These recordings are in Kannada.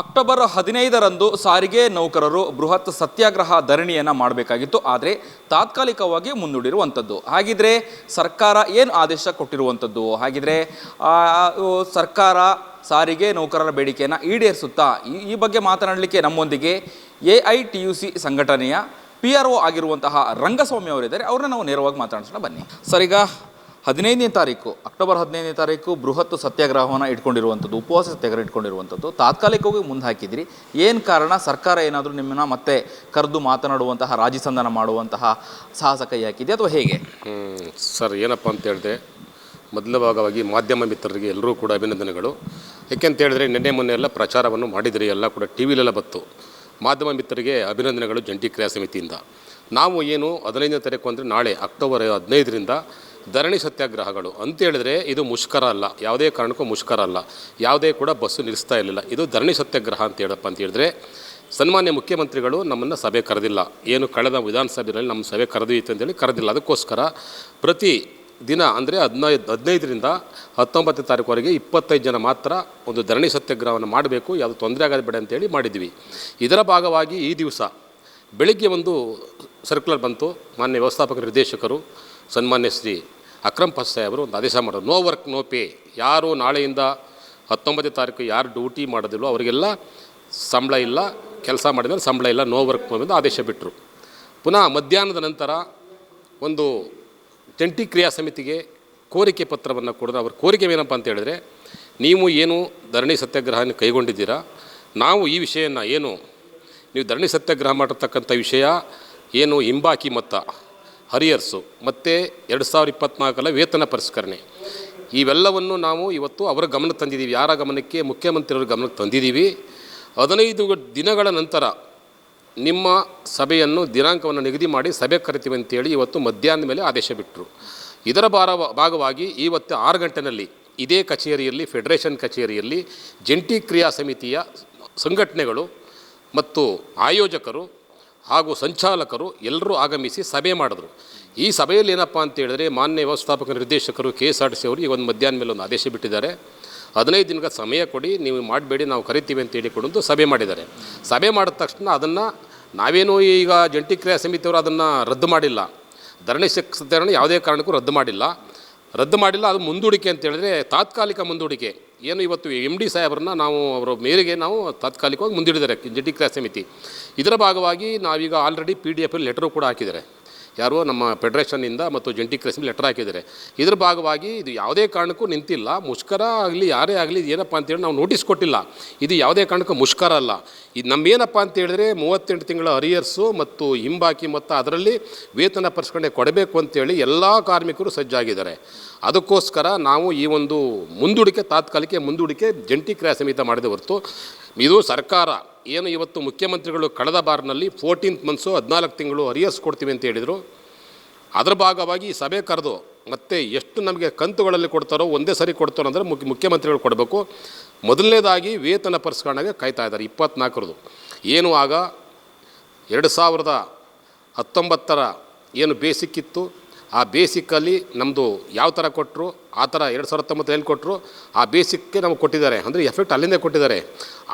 ಅಕ್ಟೋಬರ್ ಹದಿನೈದರಂದು ಸಾರಿಗೆ ನೌಕರರು ಬೃಹತ್ ಸತ್ಯಾಗ್ರಹ ಧರಣಿಯನ್ನು ಮಾಡಬೇಕಾಗಿತ್ತು. ಆದರೆ ತಾತ್ಕಾಲಿಕವಾಗಿ ಮುಂದೂಡಿರುವಂಥದ್ದು ಹಾಗಿದ್ರೆ ಸರ್ಕಾರ ಏನು ಆದೇಶ ಕೊಟ್ಟಿರುವಂಥದ್ದು ಹಾಗಿದ್ರೆ ಸರ್ಕಾರ ಸಾರಿಗೆ ನೌಕರರ ಬೇಡಿಕೆಯನ್ನು ಈಡೇರಿಸುತ್ತಾ? ಈ ಬಗ್ಗೆ ಮಾತನಾಡಲಿಕ್ಕೆ ನಮ್ಮೊಂದಿಗೆ A I T U C ಸಂಘಟನೆಯ ಪಿ ಆರ್ ಒ ಆಗಿರುವಂತಹ ರಂಗಸ್ವಾಮಿ ಅವರಿದ್ದಾರೆ. ಅವ್ರನ್ನ ನಾವು ನೇರವಾಗಿ ಮಾತನಾಡಿಸೋಣ ಬನ್ನಿ. ಸರ್ ಹದಿನೈದನೇ ತಾರೀಕು, ಅಕ್ಟೋಬರ್ ಹದಿನೈದನೇ ತಾರೀಕು ಬೃಹತ್ ಸತ್ಯಾಗ್ರಹವನ್ನು ಇಟ್ಕೊಂಡಿರುವಂಥದ್ದು, ಉಪವಾಸ ಸತ್ಯಾಗ್ರಹ ಇಟ್ಕೊಂಡಿರುವಂಥದ್ದು ತಾತ್ಕಾಲಿಕವಾಗಿ ಮುಂದೆ ಹಾಕಿದಿರಿ ಏನು ಕಾರಣ? ಸರ್ಕಾರ ಏನಾದರೂ ನಿಮ್ಮನ್ನ ಮತ್ತೆ ಕರೆದು ಮಾತನಾಡುವಂತಹ, ರಾಜಿ ಸಂಧಾನ ಮಾಡುವಂತಹ ಸಾಹಸ ಕೈ ಹಾಕಿದೆ ಅಥವಾ ಹೇಗೆ? ಸರ್, ಏನಪ್ಪ ಅಂತ ಹೇಳಿದೆ ಮೊದಲ ಭಾಗವಾಗಿ ಮಾಧ್ಯಮ ಮಿತ್ರರಿಗೆ ಎಲ್ಲರೂ ಕೂಡ ಅಭಿನಂದನೆಗಳು. ಯಾಕೆಂತ ಹೇಳಿದ್ರೆ, ನಿನ್ನೆ ಮೊನ್ನೆ ಎಲ್ಲ ಪ್ರಚಾರವನ್ನು ಮಾಡಿದಿರಿ, ಎಲ್ಲ ಕೂಡ ಟಿ ವಿಲೆಲ್ಲ ಬತ್ತು ಮಾಧ್ಯಮ ಮಿತ್ರರಿಗೆ ಅಭಿನಂದನೆಗಳು ಜಂಟಿ ಕ್ರಿಯಾ ಸಮಿತಿಯಿಂದ. ನಾವು ಏನು ಹದಿನೈದನೇ ತಾರೀಕು ಅಂದರೆ ನಾಳೆ, ಅಕ್ಟೋಬರ್ ಹದಿನೈದರಿಂದ ಧರಣಿ ಸತ್ಯಾಗ್ರಹಗಳು. ಅಂತೇಳಿದ್ರೆ ಇದು ಮುಷ್ಕರ ಅಲ್ಲ. ಯಾವುದೇ ಕಾರಣಕ್ಕೂ ಮುಷ್ಕರ ಅಲ್ಲ. ಯಾವುದೇ ಕೂಡ ಬಸ್ಸು ನಿಲ್ಲಿಸ್ತಾ ಇರಲಿಲ್ಲ. ಇದು ಧರಣಿ ಸತ್ಯಾಗ್ರಹ ಅಂತ ಹೇಳಪ್ಪ ಅಂತ ಹೇಳಿದ್ರೆ, ಸನ್ಮಾನ್ಯ ಮುಖ್ಯಮಂತ್ರಿಗಳು ನಮ್ಮನ್ನು ಸಭೆ ಕರೆದಿಲ್ಲ. ಏನು ಕಳೆದ ವಿಧಾನಸಭೆಯಲ್ಲಿ ನಮ್ಮ ಸಭೆ ಕರೆದಿತ್ತು ಅಂತೇಳಿ ಕರೆದಿಲ್ಲ. ಅದಕ್ಕೋಸ್ಕರ ಪ್ರತಿ ದಿನ ಅಂದರೆ ಹದಿನೈದು, ಹದಿನೈದರಿಂದ ಹತ್ತೊಂಬತ್ತನೇ ತಾರೀಕುವರೆಗೆ ಇಪ್ಪತ್ತೈದು ಜನ ಮಾತ್ರ ಒಂದು ಧರಣಿ ಸತ್ಯಾಗ್ರಹವನ್ನು ಮಾಡಬೇಕು. ಯಾವುದು ತೊಂದರೆ ಆಗೋದು ಬೇಡ ಅಂತೇಳಿ ಮಾಡಿದ್ವಿ. ಇದರ ಭಾಗವಾಗಿ ಈ ದಿವಸ ಬೆಳಿಗ್ಗೆ ಒಂದು ಸರ್ಕ್ಯುಲರ್ ಬಂತು. ಮಾನ್ಯ ವ್ಯವಸ್ಥಾಪಕ ನಿರ್ದೇಶಕರು, ಸನ್ಮಾನ್ಯ ಶ್ರೀ ಅಕ್ರಮ್ ಫಸ್ ಅವರು ಒಂದು ಆದೇಶ ಮಾಡೋದು ನೋ ವರ್ಕ್ ನೋ ಪೇ ಯಾರು ನಾಳೆಯಿಂದ ಹತ್ತೊಂಬತ್ತನೇ ತಾರೀಕು ಯಾರು ಡ್ಯೂಟಿ ಮಾಡೋದಿಲ್ಲೋ ಅವರಿಗೆಲ್ಲ ಸಂಬಳ ಇಲ್ಲ, ಕೆಲಸ ಮಾಡಿದ್ರೆ ಸಂಬಳ ಇಲ್ಲ ನೋ ವರ್ಕ್ ಎಂದು ಆದೇಶ ಬಿಟ್ಟರು ಪುನಃ ಮಧ್ಯಾಹ್ನದ ನಂತರ ಒಂದು ಜಂಟಿ ಕ್ರಿಯಾ ಸಮಿತಿಗೆ ಕೋರಿಕೆ ಪತ್ರವನ್ನು ಕೊಡಿದ್ರೆ ಅವ್ರ ಕೋರಿಕೆ ಏನಪ್ಪ ಅಂತ ಹೇಳಿದ್ರೆ, ನೀವು ಏನು ಧರಣಿ ಸತ್ಯಾಗ್ರಹನ ಕೈಗೊಂಡಿದ್ದೀರಾ? ನಾವು ಈ ವಿಷಯನ ಏನು, ನೀವು ಧರಣಿ ಸತ್ಯಾಗ್ರಹ ಮಾಡಿರ್ತಕ್ಕಂಥ ವಿಷಯ ಏನು ಹಿಂಬಾಕಿ ಮೊತ್ತ ಹರಿಯರ್ಸು ಮತ್ತು ಎರಡು ಸಾವಿರದ ಇಪ್ಪತ್ತ್ನಾಲ್ಕರ ವೇತನ ಪರಿಷ್ಕರಣೆ. ಇವೆಲ್ಲವನ್ನು ನಾವು ಇವತ್ತು ಅವರ ಗಮನಕ್ಕೆ ತಂದಿದ್ದೀವಿ. ಯಾರ ಗಮನಕ್ಕೆ? ಮುಖ್ಯಮಂತ್ರಿಯವ್ರ ಗಮನಕ್ಕೆ ತಂದಿದ್ದೀವಿ. ಹದಿನೈದು ದಿನಗಳ ನಂತರ ನಿಮ್ಮ ಸಭೆಯನ್ನು ದಿನಾಂಕವನ್ನು ನಿಗದಿ ಮಾಡಿ ಸಭೆ ಕರಿತೀವಿ ಅಂತೇಳಿ ಇವತ್ತು ಮಧ್ಯಾಹ್ನದ ಮೇಲೆ ಆದೇಶ ಬಿಟ್ಟರು ಇದರ ಭಾರ ಭಾಗವಾಗಿ ಇವತ್ತು ಆರು ಗಂಟೆನಲ್ಲಿ ಇದೇ ಕಚೇರಿಯಲ್ಲಿ, ಫೆಡರೇಷನ್ ಕಚೇರಿಯಲ್ಲಿ ಜಂಟಿ ಕ್ರಿಯಾ ಸಮಿತಿಯ ಸಂಘಟನೆಗಳು ಮತ್ತು ಆಯೋಜಕರು ಹಾಗೂ ಸಂಚಾಲಕರು ಎಲ್ಲರೂ ಆಗಮಿಸಿ ಸಭೆ ಮಾಡಿದ್ರು. ಈ ಸಭೆಯಲ್ಲಿ ಏನಪ್ಪ ಅಂತ ಹೇಳಿದ್ರೆ ಮಾನ್ಯ ವ್ಯವಸ್ಥಾಪಕ ನಿರ್ದೇಶಕರು K S R T C ಅವರು ಈಗ ಒಂದು ಮಧ್ಯಾಹ್ನ ಮೇಲೆ ಒಂದು ಆದೇಶ ಬಿಟ್ಟಿದ್ದಾರೆ. ಹದಿನೈದು ದಿನಗಳ ಸಮಯ ಕೊಡಿ, ನೀವು ಮಾಡಬೇಡಿ, ನಾವು ಕರಿತೀವಿ ಅಂತ ಹೇಳಿಕೊಂಡು ಸಭೆ ಮಾಡಿದ್ದಾರೆ. ಸಭೆ ಮಾಡಿದ ತಕ್ಷಣ ಅದನ್ನು ನಾವೇನು ಈಗ ಜಂಟಿ ಕ್ರಿಯಾ ಸಮಿತಿಯವರು ಅದನ್ನು ರದ್ದು ಮಾಡಿಲ್ಲ. ಧರಣಿ ಸತ್ಯಾಗ್ರಹ ಯಾವುದೇ ಕಾರಣಕ್ಕೂ ರದ್ದು ಮಾಡಿಲ್ಲ. ರದ್ದು ಮಾಡಿಲ್ಲ, ಅದು ಮುಂದೂಡಿಕೆ ಅಂತ ಹೇಳಿದ್ರೆ ತಾತ್ಕಾಲಿಕ ಮುಂದೂಡಿಕೆ. ಏನು ಇವತ್ತು ಎಂ ಡಿ ಸಾಹೇಬ್ರನ್ನ ನಾವು ಅವರ ಮೇರೆಗೆ ನಾವು ತಾತ್ಕಾಲಿಕವಾಗಿ ಮುಂದೂಡಿದ್ದಾರೆ ಜಂಟಿ ಕ್ರಾಸ್ ಸಮಿತಿ. ಇದರ ಭಾಗವಾಗಿ ನಾವೀಗ ಆಲ್ರೆಡಿ ಪಿ ಡಿ ಎಫಲ್ಲಿ ಲೆಟರು ಕೂಡ ಹಾಕಿದ್ದಾರೆ. ಯಾರು ನಮ್ಮ ಫೆಡರೇಷನ್ನಿಂದ ಮತ್ತು ಜಂಟಿ ಕ್ರೆಸ್ಮಿ ಲೆಟರ್ ಹಾಕಿದ್ದಾರೆ. ಇದರ ಭಾಗವಾಗಿ ಇದು ಯಾವುದೇ ಕಾರಣಕ್ಕೂ ನಿಂತಿಲ್ಲ. ಮುಷ್ಕರ ಆಗಲಿ, ಯಾರೇ ಆಗಲಿ ಏನಪ್ಪ ಅಂತೇಳಿ ನಾವು ನೋಟಿಸ್ ಕೊಟ್ಟಿಲ್ಲ. ಇದು ಯಾವುದೇ ಕಾರಣಕ್ಕೂ ಮುಷ್ಕರ ಅಲ್ಲ. ಇದು ನಮ್ಮೇನಪ್ಪ ಅಂತ ಹೇಳಿದ್ರೆ ಮೂವತ್ತೆಂಟು ತಿಂಗಳ ಅರಿಯರ್ಸು ಮತ್ತು ಹಿಂಬಾಕಿ ಮತ್ತು ಅದರಲ್ಲಿ ವೇತನ ಪರಿಷ್ಕರಣೆ ಕೊಡಬೇಕು ಅಂತೇಳಿ ಎಲ್ಲ ಕಾರ್ಮಿಕರು ಸಜ್ಜಾಗಿದ್ದಾರೆ. ಅದಕ್ಕೋಸ್ಕರ ನಾವು ಈ ಒಂದು ಮುಂದೂಡಿಕೆ, ತಾತ್ಕಾಲಿಕ ಮುಂದೂಡಿಕೆ ಜಂಟಿ ಕ್ರಿಯಾ ಸಮಿತಿ ಮಾಡಿದ ಹೊರತು ಇದು ಸರ್ಕಾರ. ಏನು ಇವತ್ತು ಮುಖ್ಯಮಂತ್ರಿಗಳು ಕಳೆದ ಬಾರ್ನಲ್ಲಿ ಫೋರ್ಟೀನ್ತ್ ಮಂತ್ಸು ಹದಿನಾಲ್ಕು ತಿಂಗಳು ಅರಿಯರ್ಸ್ ಕೊಡ್ತೀವಿ ಅಂತ ಹೇಳಿದರು. ಅದರ ಭಾಗವಾಗಿ ಸಭೆ ಕರೆದು ಮತ್ತೆ ಎಷ್ಟು ನಮಗೆ ಕಂತುಗಳಲ್ಲಿ ಕೊಡ್ತಾರೋ ಒಂದೇ ಸರಿ ಕೊಡ್ತಾರೋ ಅಂದರೆ ಮುಖ್ಯ, ಮುಖ್ಯಮಂತ್ರಿಗಳು ಕೊಡಬೇಕು. ಮೊದಲನೇದಾಗಿ ವೇತನ ಪರಿಷ್ಕರಣೆಗೆ ಕಾಯ್ತಾ ಇದ್ದಾರೆ ಇಪ್ಪತ್ನಾಲ್ಕರದು. ಏನು ಆಗ ಎರಡು ಸಾವಿರದ ಹತ್ತೊಂಬತ್ತರ ಏನು ಬೇಸಿಕ್ ಇತ್ತು? ಆ ಬೇಸಿಕ್ಕಲ್ಲಿ ನಮ್ಮದು ಯಾವ ಥರ ಕೊಟ್ಟರು ಆ ಥರ ಎರಡು ಸಾವಿರದ ಹತ್ತೊಂಬತ್ತು ಎಲ್ಲಿ ಕೊಟ್ಟರು ಆ ಬೇಸಿಕ್ಗೆ ನಮಗೆ ಕೊಟ್ಟಿದ್ದಾರೆ. ಅಂದರೆ ಎಫೆಕ್ಟ್ ಅಲ್ಲಿಂದ ಕೊಟ್ಟಿದ್ದಾರೆ.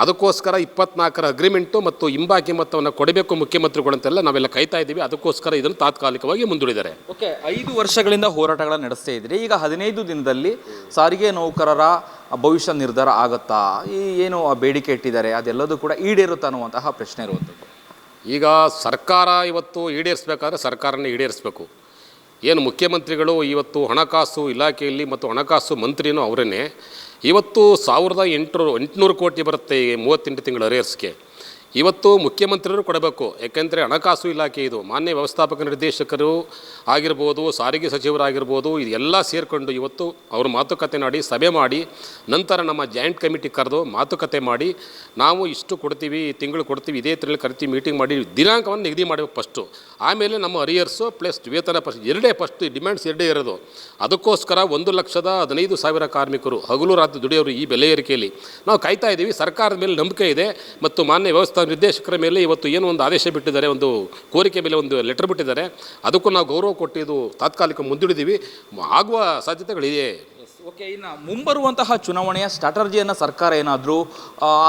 ಅದಕ್ಕೋಸ್ಕರ ಇಪ್ಪತ್ನಾಲ್ಕರ ಅಗ್ರಿಮೆಂಟು ಮತ್ತು ಹಿಂಬಾಕಿ ಮೊತ್ತವನ್ನು ಕೊಡಬೇಕು ಮುಖ್ಯಮಂತ್ರಿಗಳಂತೆಲ್ಲ ನಾವೆಲ್ಲ ಕಾಯ್ತಾ ಇದ್ದೀವಿ. ಅದಕ್ಕೋಸ್ಕರ ಇದನ್ನು ತಾತ್ಕಾಲಿಕವಾಗಿ ಮುಂದೂಡಿದ್ದಾರೆ. ಓಕೆ ಐದು ವರ್ಷಗಳಿಂದ ಹೋರಾಟಗಳನ್ನು ನಡೆಸ್ತಾ ಇದ್ದೀರಿ. ಈಗ ಹದಿನೈದು ದಿನದಲ್ಲಿ ಸಾರಿಗೆ ನೌಕರರ ಭವಿಷ್ಯ ನಿರ್ಧಾರ ಆಗುತ್ತಾ? ಈ ಏನು ಆ ಬೇಡಿಕೆ ಇಟ್ಟಿದ್ದಾರೆ? ಅದೆಲ್ಲದೂ ಕೂಡ ಈಡೇರುತ್ತಾ ಅನ್ನುವಂತಹ ಪ್ರಶ್ನೆ ಇರುವಂಥದ್ದು. ಈಗ ಸರ್ಕಾರ ಇವತ್ತು ಈಡೇರಿಸಬೇಕಾದ್ರೆ ಸರ್ಕಾರನೇ ಈಡೇರಿಸಬೇಕು. ಏನು ಮುಖ್ಯಮಂತ್ರಿಗಳು ಇವತ್ತು ಹಣಕಾಸು ಇಲಾಖೆಯಲ್ಲಿ ಮತ್ತು ಹಣಕಾಸು ಮಂತ್ರಿನೂ ಅವರೇ ಇವತ್ತು ಸಾವಿರದ ಎಂಟುನೂರು ಎಂಟುನೂರು ಕೋಟಿ ಬರುತ್ತೆ ಮೂವತ್ತೆಂಟು ತಿಂಗಳ ಅರೇರ್ಸ್ಗೆ ಇವತ್ತು ಮುಖ್ಯಮಂತ್ರಿಯವರು ಕೊಡಬೇಕು, ಯಾಕೆಂದರೆ ಹಣಕಾಸು ಇಲಾಖೆ ಇದು. ಮಾನ್ಯ ವ್ಯವಸ್ಥಾಪಕ ನಿರ್ದೇಶಕರು ಆಗಿರ್ಬೋದು, ಸಾರಿಗೆ ಸಚಿವರಾಗಿರ್ಬೋದು ಇದೆಲ್ಲ ಸೇರಿಕೊಂಡು ಇವತ್ತು ಅವರು ಮಾತುಕತೆ ಮಾಡಿ, ಸಭೆ ಮಾಡಿ, ನಂತರ ನಮ್ಮ ಜಾಯಿಂಟ್ ಕಮಿಟಿ ಕರೆದು ಮಾತುಕತೆ ಮಾಡಿ, ನಾವು ಇಷ್ಟು ಕೊಡ್ತೀವಿ, ಈ ತಿಂಗಳು ಕೊಡ್ತೀವಿ, ಇದೇ ತಿಂಗಳು ಕರಿತೀವಿ, ಮೀಟಿಂಗ್ ಮಾಡಿ, ದಿನಾಂಕವನ್ನು ನಿಗದಿ ಮಾಡಬೇಕು ಫಸ್ಟು ಆಮೇಲೆ ನಮ್ಮ ಅರಿಯರ್ಸು ಪ್ಲಸ್ ವೇತನ ಫಸ್ಟ್ ಎರಡೇ ಫಸ್ಟ್ ಡಿಮ್ಯಾಂಡ್ಸ್ ಎರಡೇ ಇರೋದು. ಅದಕ್ಕೋಸ್ಕರ ಒಂದು ಲಕ್ಷದ ಹದಿನೈದು ಸಾವಿರ ಕಾರ್ಮಿಕರು, ಹಗಲು ರಾತ್ರಿ ದುಡಿಯೋರು ಈ ಬೆಲೆ ಏರಿಕೆಯಲ್ಲಿ. ನಾವು ಕಾಯ್ತಾ ಇದ್ದೀವಿ ಸರ್ಕಾರದ ಮೇಲೆ ನಂಬಿಕೆ ಇದೆ, ಮತ್ತು ಮಾನ್ಯ ವ್ಯವಸ್ಥಾ ನಿರ್ದೇಶಕರ ಮೇಲೆ ಇವತ್ತು ಏನು ಒಂದು ಆದೇಶ ಬಿಟ್ಟಿದ್ದಾರೆ ಒಂದು ಕೋರಿಕೆ ಮೇಲೆ ಒಂದು ಲೆಟರ್ ಬಿಟ್ಟಿದ್ದಾರೆ. ಅದಕ್ಕೂ ನಾವು ಗೌರವ ಕೊಟ್ಟಿದ್ದು ಇದು ತಾತ್ಕಾಲಿಕ ಮುಂದೂಡಿದ್ದೀವಿ ಆಗುವ ಸಾಧ್ಯತೆಗಳಿದೆ. ಓಕೆ ಇನ್ನು ಮುಂಬರುವಂತಹ ಚುನಾವಣೆಯ ಸ್ಟ್ರಾಟರ್ಜಿಯನ್ನು ಸರ್ಕಾರ ಏನಾದರೂ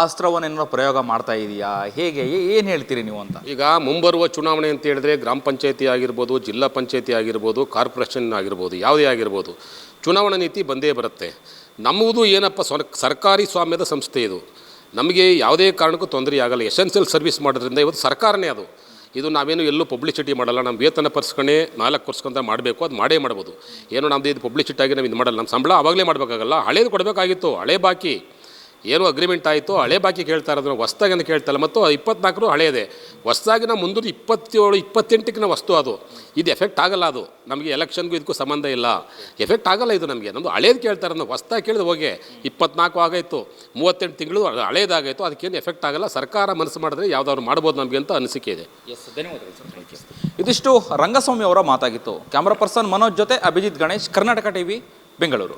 ಅಸ್ತ್ರವನ್ನು ಏನಾದ್ರು ಪ್ರಯೋಗ ಮಾಡ್ತಾ ಇದೆಯಾ? ಹೇಗೆ? ಏನು ಹೇಳ್ತೀರಿ ನೀವು ಅಂತ? ಈಗ ಮುಂಬರುವ ಚುನಾವಣೆ ಅಂತ ಹೇಳಿದ್ರೆ ಗ್ರಾಮ ಪಂಚಾಯತಿ ಆಗಿರ್ಬೋದು ಜಿಲ್ಲಾ ಪಂಚಾಯತಿ ಆಗಿರ್ಬೋದು ಕಾರ್ಪೊರೇಷನ್ ಆಗಿರ್ಬೋದು ಯಾವುದೇ ಆಗಿರ್ಬೋದು ಚುನಾವಣಾ ನೀತಿ ಬಂದೇ ಬರುತ್ತೆ. ನಮ್ಮದು ಏನಪ್ಪ ಸರ್ಕಾರಿ ಸ್ವಾಮ್ಯದ ಸಂಸ್ಥೆ ಇದು. ನಮಗೆ ಯಾವುದೇ ಕಾರಣಕ್ಕೂ ತೊಂದರೆ ಆಗಲ್ಲ. ಎಸೆನ್ಷಿಯಲ್ ಸರ್ವಿಸ್ ಮಾಡೋದ್ರಿಂದ ಇವತ್ತು ಸರ್ಕಾರನೇ ಅದು. ಇದು ನಾವೇನು ಎಲ್ಲೂ ಪಬ್ಲಿಸಿಟಿ ಮಾಡಲ್ಲ. ನಮ್ಮ ವೇತನ ಪರ್ಸ್ಕೊಂಡೇ ನಾಲ್ಕು ವರ್ಷಕ್ಕಂತ ಮಾಡಬೇಕು. ಅದು ಮಾಡೇ ಮಾಡ್ಬೋದು. ಏನು ನಮ್ಮದು ಇದು ಪಬ್ಲಿಸಿಟಿ ಆಗಿ ನಾವು ಇದು ಮಾಡಲ್ಲ. ನಮ್ಮ ಸಂಬಳ ಆವಾಗಲೇ ಮಾಡಬೇಕಾಗಲ್ಲ. ಹಳೇದು ಕೊಡಬೇಕಾಗಿತ್ತು. ಹಳೆ ಬಾಕಿ. ಏನು ಅಗ್ರಿಮೆಂಟ್ ಆಯಿತು ಹಳೆ ಬಾಕಿ ಕೇಳ್ತಾ ಇರೋದು ಹೊಸ್ದಾಗಿ ಅಂತ ಕೇಳ್ತಲ್ಲ ಮತ್ತು ಇಪ್ಪತ್ನಾಲ್ಕರು ಹಳೆಯದೇ ಹೊಸ್ದಾಗಿನ ನಾವು ಮುಂದೂರು ಇಪ್ಪತ್ತೇಳು ಇಪ್ಪತ್ತೆಂಟಕ್ಕಿನ ನಾವು ವಸ್ತು ಅದು. ಇದು ಎಫೆಕ್ಟ್ ಆಗಲ್ಲ ಅದು. ನಮಗೆ ಎಲೆಕ್ಷನ್ಗೂ ಇದಕ್ಕೂ ಸಂಬಂಧ ಇಲ್ಲ. ಎಫೆಕ್ಟ್ ಆಗಲ್ಲ ಇದು ನಮಗೆ. ನಮ್ಮದು ಹಳೇದು ಕೇಳ್ತಾರೆ ನಾವು ಹೊಸ್ದಾಗಿ ಕೇಳಿದ ಹೋಗಿ ಇಪ್ಪತ್ನಾಲ್ಕು ಆಗಾಯಿತು ಮೂವತ್ತೆಂಟು ತಿಂಗಳು ಹಳೇದಾಗಾಯಿತು ಅದಕ್ಕೇನು ಎಫೆಕ್ಟ್ ಆಗಲ್ಲ. ಸರ್ಕಾರ ಮನಸ್ಸು ಮಾಡಿದ್ರೆ ಯಾವ್ದಾದ್ರು ಮಾಡ್ಬೋದು ನಮಗೆ ಅಂತ ಅನಿಸಿಕೆ ಇದೆ. ಎಸ್ ಧನ್ಯವಾದಗಳು ಸರ್ ಇದಿಷ್ಟು ರಂಗಸ್ವಾಮಿ ಅವರ ಮಾತಾಗಿತ್ತು. ಕ್ಯಾಮ್ರಾ ಪರ್ಸನ್ ಮನೋಜ್ ಜೊತೆ ಅಭಿಜಿತ್ ಗಣೇಶ್ ಕರ್ನಾಟಕ ಟಿವಿ ಬೆಂಗಳೂರು.